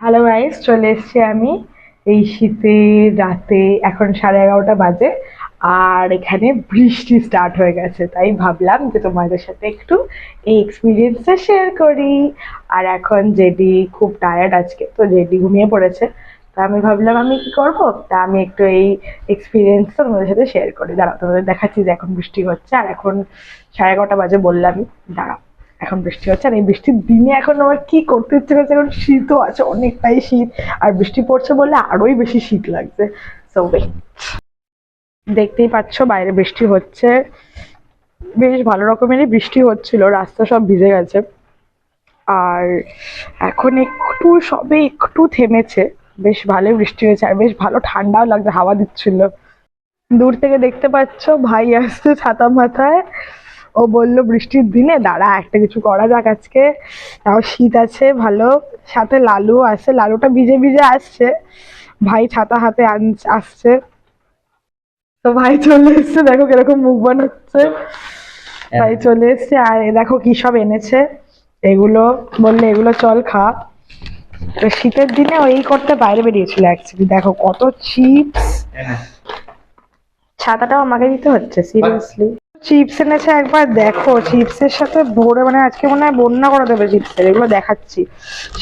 Hello guys চলে এসেছি আমি এই শীতে, রাতে, এখন সাড়ে এগারোটা বাজে, আর এখানে বৃষ্টি স্টার্ট হয়ে গেছে, তাই ভাবলাম যে তোমাদের সাথে একটু এই এক্সপিরিয়েন্সটা শেয়ার করি। আর এখন জেডি খুব টায়ার্ড আজকে, তো জেডি ঘুমিয়ে পড়েছে, তা আমি ভাবলাম আমি কি করব? তা আমি একটু এই এক্সপিরিয়েন্সটা তোমাদের সাথে শেয়ার করি। দাঁড়াও, তোমাদের দেখাচ্ছি যে এখন বৃষ্টি হচ্ছে, আর এখন সাড়ে এগারোটা বাজে বললামই, দাঁড়াও। এখন বৃষ্টি হচ্ছে আর এই বৃষ্টির দিনে এখন আমার কি করতে ইচ্ছে করছে? এখন শীতও আছে, অনেকটাই শীত। আর বৃষ্টি পড়ছে বলে আরোই বেশি শীত লাগছে। সো দেখতেই পাচ্ছ বাইরে বৃষ্টি হচ্ছে। বেশ ভালো রকমেরই বৃষ্টি হচ্ছিল, রাস্তা সব ভিজে গেছে। আর এখন একটু সবে একটু থেমেছে। বেশ ভালোই বৃষ্টি হয়েছে আর বেশ ভালো ঠান্ডাও লাগছে, হাওয়া দিচ্ছিল। দূর থেকে দেখতে পাচ্ছ ভাই আসছে ছাতা মাথায়। ও বলল বৃষ্টির দিনে দাঁড়া একটা কিছু করা যাক আজকে। তাও শীত আছে ভালো। সাথে লালু আছে লালুটা ভিজে ভিজে আসছে। ভাই ছাতা হাতে আসছে। তো ভাই চলে এসছে দেখো কীরকম মুখ বানাচ্ছে। ভাই চলে এসছে আর দেখো কি সব এনেছে। এগুলো বললে এগুলো চল খা। তো শীতের দিনে ওই করতে বাইরে বেরিয়েছিল অ্যাকচুয়ালি দেখো কত চিপস ছাতাটাও আমাকে দিতে হচ্ছে সিরিয়াসলি চিপস এনেছে একবার দেখো চিপসের সাথে ভরে মানে আজকে মনে হয় বন্যা করে দেবে চিপসের এগুলো দেখাচ্ছি।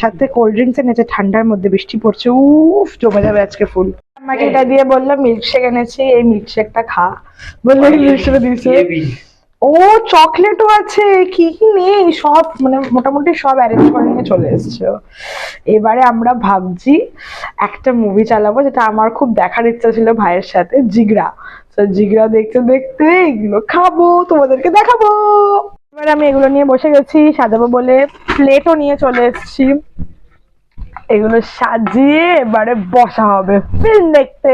সাথে কোল্ড ড্রিঙ্কস এনেছে ঠান্ডার মধ্যে বৃষ্টি পড়ছে উফ জমে যাবে আজকে ফুল। আমাকে এটা দিয়ে বললাম মিল্কশেক এনেছি এই মিল্কশেকটা খা। বলল এই মিল্কশেকটা দিয়েছে। ও চকলেটও আছে কি কি নেই সব মানে মোটামুটি সব অ্যারেঞ্জ করে নিয়ে চলে এসছে। এবারে আমরা ভাবছি একটা মুভি চালাবো যেটা আমার খুব দেখার ইচ্ছা ছিল ভাইয়ের সাথে জিগরা। জিগরা দেখতে দেখতে এগুলো খাব, তোমাদেরকে দেখাবো। এবার আমি এগুলো নিয়ে বসে গেছি, সাজাবো বলে প্লেটও নিয়ে চলে এসেছি। এগুলো সাজিয়ে এবারে বসা হবে ফিল্ম দেখতে।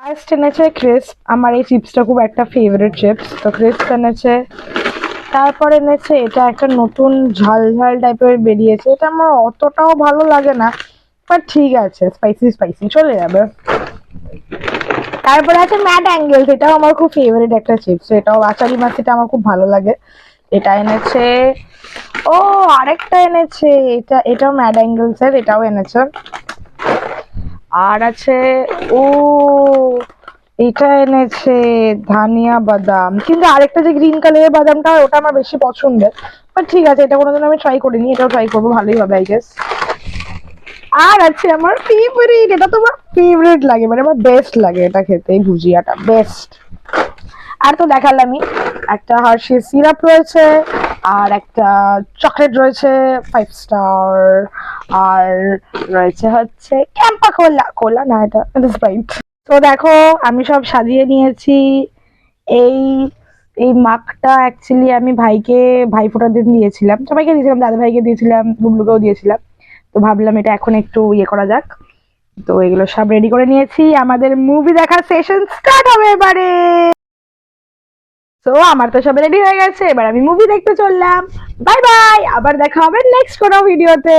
ফার্স্ট এনেছে ক্রিস্প আমার এই চিপসটা খুব একটা ফেভারিট চিপস তো ক্রিস্প এনেছে। তারপর এনেছে, এটা একটা নতুন ঝাল ঝাল টাইপের বেরিয়েছে, এটা আমার অতটাও ভালো লাগে না বাট ঠিক আছে স্পাইসি স্পাইসি চলে যাবে। তারপরে আছে ম্যাট অ্যাঙ্গেলস এটাও আমার খুব ফেভারিট একটা চিপস এটাও আচারি মাছিটা আমার খুব ভালো লাগে। এটা এনেছে, ও, আরেকটা এনেছে, এটা, এটাও ম্যাড অ্যাঙ্গেলস এর এটাও এনেছে। আর আছে, ও, এটা এনেছে ধানিয়া বাদাম, কিন্তু আরেকটা যে গ্রিন কালারের বাদামটা, ওটা আমার বেশি পছন্দের। বাট ঠিক আছে, এটা কোনোদিন আমি ট্রাই করিনি, এটাও ট্রাই করব, ভালোই হবে আই গেস আর আছে আমার ফেভারিট এটা তো আমার ফেভারিট লাগে মানে আমার বেস্ট লাগে এটা খেতে, এই ভুজিয়াটা বেস্ট আর তো দেখালামই, একটা হার্শি সিরাপ রয়েছে, আর একটা চকলেট রয়েছে ফাইভ স্টার আর রয়েছে হচ্ছে ক্যাম্পা কোলা কোলা না এটা এটা স্প্রাইট তো দেখো, আমি সব সাজিয়ে নিয়েছি, এই এই মাখটা অ্যাকচুয়ালি আমি ভাইকে, ভাই ফোটাতে দিয়েছিলাম, সবাইকে দিয়েছিলাম, দাদা ভাইকে দিয়েছিলাম গুবলুকেও দিয়েছিলাম। তো ভাবলাম এটা এখন একটু ইয়ে করা যাক। তো এগুলো সব রেডি করে নিয়েছি। আমাদের মুভি দেখার সেশন স্টার্ট হবে এবারে। তো আমার তো সব রেডি হয়ে গেছে। এবার আমি মুভি দেখতে চললাম। বাই বাই আবার দেখা হবে নেক্সট কোনো ভিডিওতে